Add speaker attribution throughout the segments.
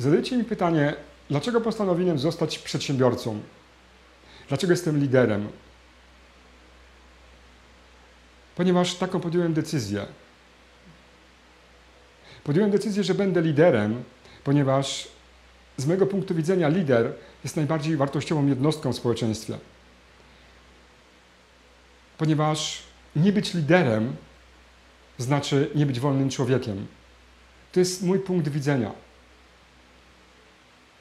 Speaker 1: Zadajcie mi pytanie, dlaczego postanowiłem zostać przedsiębiorcą? Dlaczego jestem liderem? Ponieważ taką podjąłem decyzję. Podjąłem decyzję, że będę liderem, ponieważ z mojego punktu widzenia lider jest najbardziej wartościową jednostką w społeczeństwie. Ponieważ nie być liderem znaczy nie być wolnym człowiekiem. To jest mój punkt widzenia.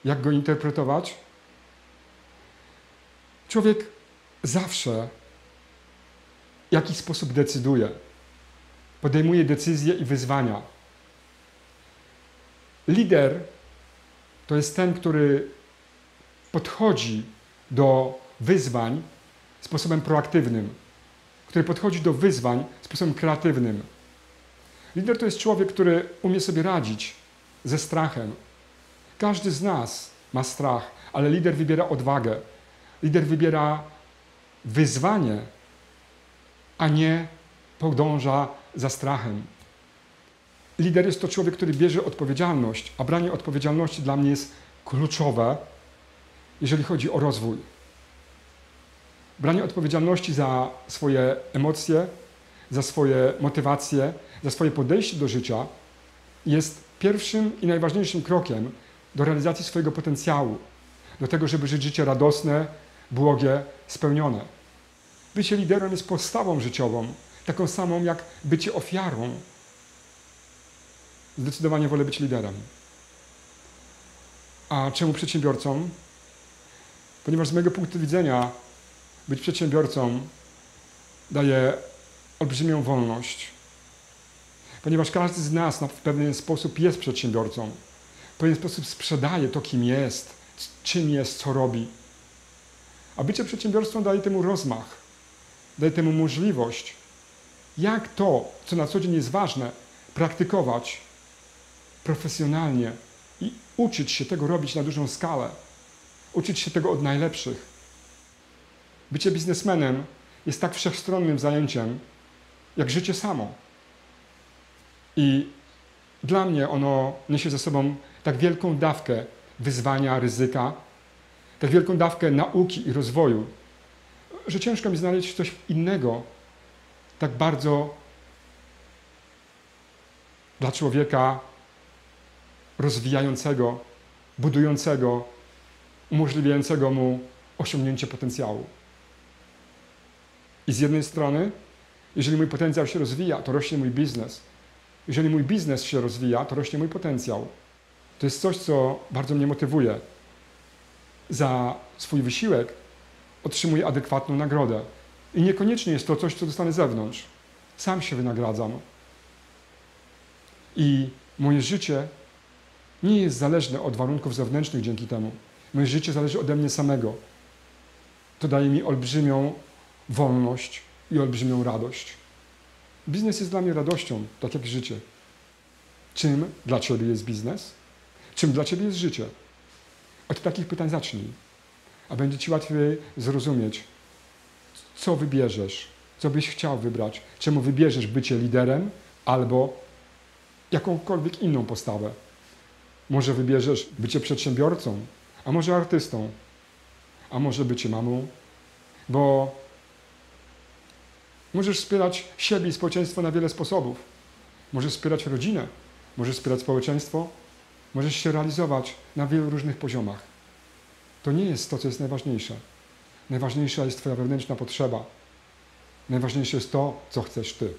Speaker 1: Jak go interpretować? Człowiek zawsze w jakiś sposób decyduje, podejmuje decyzje i wyzwania. Lider to jest ten, który podchodzi do wyzwań sposobem proaktywnym, który podchodzi do wyzwań sposobem kreatywnym. Lider to jest człowiek, który umie sobie radzić ze strachem. Każdy z nas ma strach, ale lider wybiera odwagę. Lider wybiera wyzwanie, a nie podąża za strachem. Lider jest to człowiek, który bierze odpowiedzialność, a branie odpowiedzialności dla mnie jest kluczowe, jeżeli chodzi o rozwój. Branie odpowiedzialności za swoje emocje, za swoje motywacje, za swoje podejście do życia jest pierwszym i najważniejszym krokiem do realizacji swojego potencjału, do tego, żeby żyć życie radosne, błogie, spełnione. Bycie liderem jest podstawą życiową, taką samą jak bycie ofiarą. Zdecydowanie wolę być liderem. A czemu przedsiębiorcą? Ponieważ z mojego punktu widzenia być przedsiębiorcą daje olbrzymią wolność. Ponieważ każdy z nas w pewien sposób jest przedsiębiorcą. W pewien sposób sprzedaje to, kim jest, czym jest, co robi. A bycie przedsiębiorcą daje temu rozmach, daje temu możliwość, jak to, co na co dzień jest ważne, praktykować profesjonalnie i uczyć się tego robić na dużą skalę, uczyć się tego od najlepszych. Bycie biznesmenem jest tak wszechstronnym zajęciem, jak życie samo. I dla mnie ono niesie ze sobą tak wielką dawkę wyzwania, ryzyka, tak wielką dawkę nauki i rozwoju, że ciężko mi znaleźć coś innego tak bardzo dla człowieka rozwijającego, budującego, umożliwiającego mu osiągnięcie potencjału. I z jednej strony, jeżeli mój potencjał się rozwija, to rośnie mój biznes. Jeżeli mój biznes się rozwija, to rośnie mój potencjał. To jest coś, co bardzo mnie motywuje. Za swój wysiłek otrzymuję adekwatną nagrodę. I niekoniecznie jest to coś, co dostanę z zewnątrz. Sam się wynagradzam. I moje życie nie jest zależne od warunków zewnętrznych dzięki temu. Moje życie zależy ode mnie samego. To daje mi olbrzymią wolność i olbrzymią radość. Biznes jest dla mnie radością, tak jak życie. Czym dla Ciebie jest biznes? Czym dla Ciebie jest życie? Od takich pytań zacznij, a będzie Ci łatwiej zrozumieć, co wybierzesz, co byś chciał wybrać, czemu wybierzesz bycie liderem albo jakąkolwiek inną postawę. Może wybierzesz bycie przedsiębiorcą, a może artystą, a może bycie mamą, bo możesz wspierać siebie i społeczeństwo na wiele sposobów. Możesz wspierać rodzinę, możesz wspierać społeczeństwo, możesz się realizować na wielu różnych poziomach. To nie jest to, co jest najważniejsze. Najważniejsza jest Twoja wewnętrzna potrzeba. Najważniejsze jest to, co chcesz Ty.